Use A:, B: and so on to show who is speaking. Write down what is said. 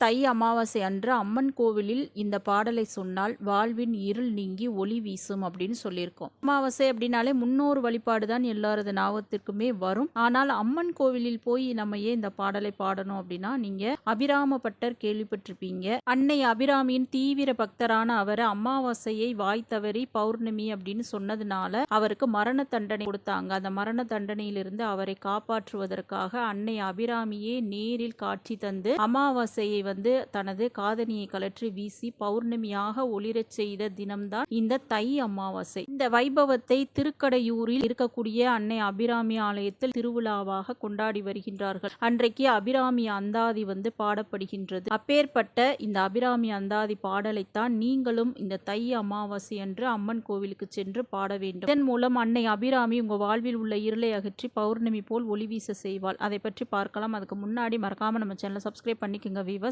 A: தை அமாவாசை அன்று அம்மன் கோவிலில் இந்த பாடலை சொன்னால் வாழ்வின் இருள் நீங்கி ஒளி வீசும் அப்படின்னு சொல்லியிருக்கோம். அமாவாசை அப்படின்னாலே முன்னோர் வழிபாடு தான் எல்லாரது ஞாபகத்திற்குமே வரும். ஆனால் அம்மன் கோவிலில் போய் நம்ம ஏன் இந்த பாடலை பாடணும் அப்படின்னா நீங்க அபிராம பட்டர் கேள்விப்பட்டிருப்பீங்க. அன்னை அபிராமியின் தீவிர பக்தரான அவர் அமாவாசையை வாய் தவறி பௌர்ணமி அப்படின்னு சொன்னதுனால அவருக்கு மரண தண்டனை கொடுத்தாங்க. அந்த மரண தண்டனையிலிருந்து அவரை காப்பாற்றுவதற்காக அன்னை அபிராமியே நேரில் காட்சி தந்து அமாவாசையை வந்து தனது காதணியை கலற்றி வீசி பௌர்ணமியாக ஒளிரச் செய்த தினம்தான் இந்த தை அமாவாசை. இந்த வைபவத்தை திருக்கடையூரில் இருக்கக்கூடிய அன்னை அபிராமி ஆலயத்தில் திருவிழாவாக கொண்டாடி வருகின்றார்கள். அன்றைக்கு அபிராமி அந்தாதி வந்து பாடப்படுகின்றது. அப்பேற்பட்ட இந்த அபிராமி அந்தாதி பாடலைத்தான் நீங்களும் இந்த தை அமாவாசை அன்று அம்மன் கோவிலுக்கு சென்று பாட வேண்டும். இதன் மூலம் அன்னை அபிராமி உங்க வாழ்வில் உள்ள இருளை அகற்றி பௌர்ணமி போல் ஒளி வீச செய்வாள். அதை பற்றி பார்க்கலாம். அதுக்கு முன்னாடி மறக்காம நம்ம சேனலை சப்ஸ்கிரைப் பண்ணிக்கோங்க வீவர்ஸ்